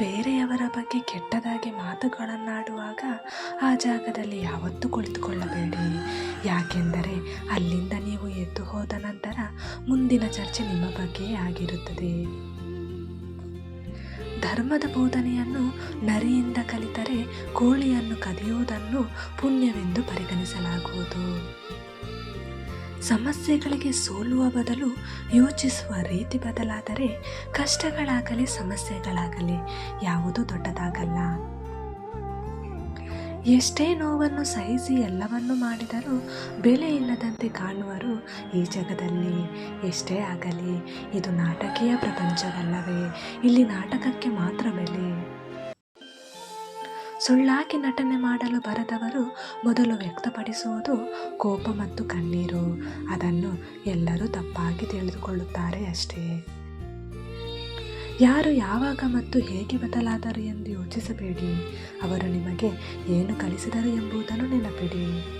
ಬೇರೆಯವರ ಬಗ್ಗೆ ಕೆಟ್ಟದಾಗಿ ಮಾತುಗಳನ್ನಾಡುವಾಗ ಆ ಜಾಗದಲ್ಲಿ ಯಾವತ್ತೂ ಕುಳಿತುಕೊಳ್ಳಬೇಡಿ. ಯಾಕೆಂದರೆ ಅಲ್ಲಿಂದ ನೀವು ಎದ್ದು ಹೋದ ನಂತರ ಮುಂದಿನ ಚರ್ಚೆ ನಿಮ್ಮ ಬಗ್ಗೆಯೇ ಆಗಿರುತ್ತದೆ. ಧರ್ಮದ ಬೋಧನೆಯನ್ನು ನರಿಯಿಂದ ಕಲಿತರೆ ಕೋಳಿಯನ್ನು ಕದಿಯುವುದನ್ನು ಪುಣ್ಯವೆಂದು ಪರಿಗಣಿಸಲಾಗುವುದು. ಸಮಸ್ಯೆಗಳಿಗೆ ಸೋಲುವ ಬದಲು ಯೋಚಿಸುವ ರೀತಿ ಬದಲಾದರೆ ಕಷ್ಟಗಳಾಗಲಿ, ಸಮಸ್ಯೆಗಳಾಗಲಿ ಯಾವುದೂ ದೊಡ್ಡದಾಗಲ್ಲ. ಎಷ್ಟೇ ನೋವನ್ನು ಸಹಿಸಿ ಎಲ್ಲವನ್ನು ಮಾಡಿದರೂ ಬೆಲೆ ಇಲ್ಲದಂತೆ ಕಾಣುವರು ಈ ಜಗದಲ್ಲಿ. ಎಷ್ಟೇ ಆಗಲಿ, ಇದು ನಾಟಕೀಯ ಪ್ರಪಂಚವಲ್ಲವೇ. ಇಲ್ಲಿ ನಾಟಕಕ್ಕೆ ಸುಳ್ಳಾಗಿ ನಟನೆ ಮಾಡಲು ಬರದವರು ಮೊದಲು ವ್ಯಕ್ತಪಡಿಸುವುದು ಕೋಪ ಮತ್ತು ಕಣ್ಣೀರು. ಅದನ್ನು ಎಲ್ಲರೂ ತಪ್ಪಾಗಿ ತಿಳಿದುಕೊಳ್ಳುತ್ತಾರೆ ಅಷ್ಟೇ. ಯಾರು ಯಾವಾಗ ಮತ್ತು ಹೇಗೆ ಬದಲಾದರು ಎಂದು ಯೋಚಿಸಬೇಡಿ. ಅವರು ನಿಮಗೆ ಏನು ಕಲಿಸಿದರು ಎಂಬುದನ್ನು ನೆನಪಿಡಿ.